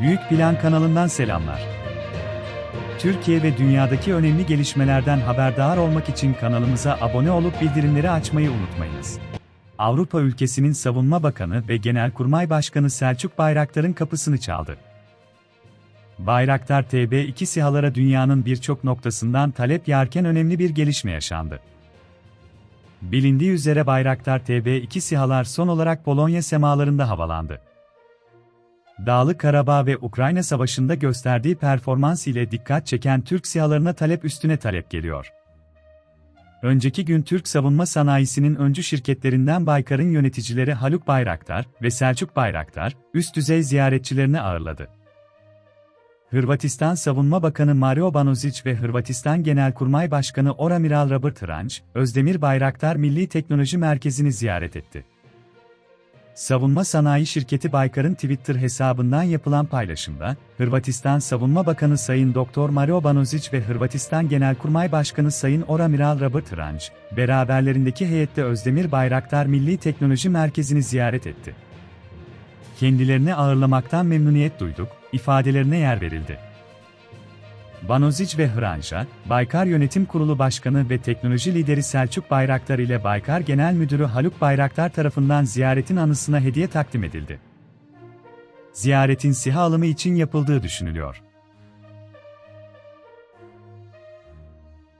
Büyük Plan kanalından selamlar. Türkiye ve dünyadaki önemli gelişmelerden haberdar olmak için kanalımıza abone olup bildirimleri açmayı unutmayınız. Avrupa ülkesinin Savunma Bakanı ve Genelkurmay Başkanı Selçuk Bayraktar'ın kapısını çaldı. Bayraktar TB2 SİHA'lara dünyanın birçok noktasından talep yağarken önemli bir gelişme yaşandı. Bilindiği üzere Bayraktar TB2 SİHA'lar son olarak Polonya semalarında havalandı. Dağlık Karabağ ve Ukrayna Savaşı'nda gösterdiği performans ile dikkat çeken Türk SİHA'larına talep üstüne talep geliyor. Önceki gün Türk savunma sanayisinin öncü şirketlerinden Baykar'ın yöneticileri Haluk Bayraktar ve Selçuk Bayraktar, üst düzey ziyaretçilerini ağırladı. Hırvatistan Savunma Bakanı Mario Banozic ve Hırvatistan Genelkurmay Başkanı Oramiral Robert Hranj, Özdemir Bayraktar Milli Teknoloji Merkezi'ni ziyaret etti. Savunma Sanayi Şirketi Baykar'ın Twitter hesabından yapılan paylaşımda, Hırvatistan Savunma Bakanı Sayın Dr. Mario Banozic ve Hırvatistan Genelkurmay Başkanı Sayın Oramiral Robert Hranj, beraberlerindeki heyette Özdemir Bayraktar Milli Teknoloji Merkezi'ni ziyaret etti. Kendilerini ağırlamaktan memnuniyet duyduk, ifadelerine yer verildi. Banozic ve Hranj'a, Baykar Yönetim Kurulu Başkanı ve Teknoloji Lideri Selçuk Bayraktar ile Baykar Genel Müdürü Haluk Bayraktar tarafından ziyaretin anısına hediye takdim edildi. Ziyaretin SİHA alımı için yapıldığı düşünülüyor.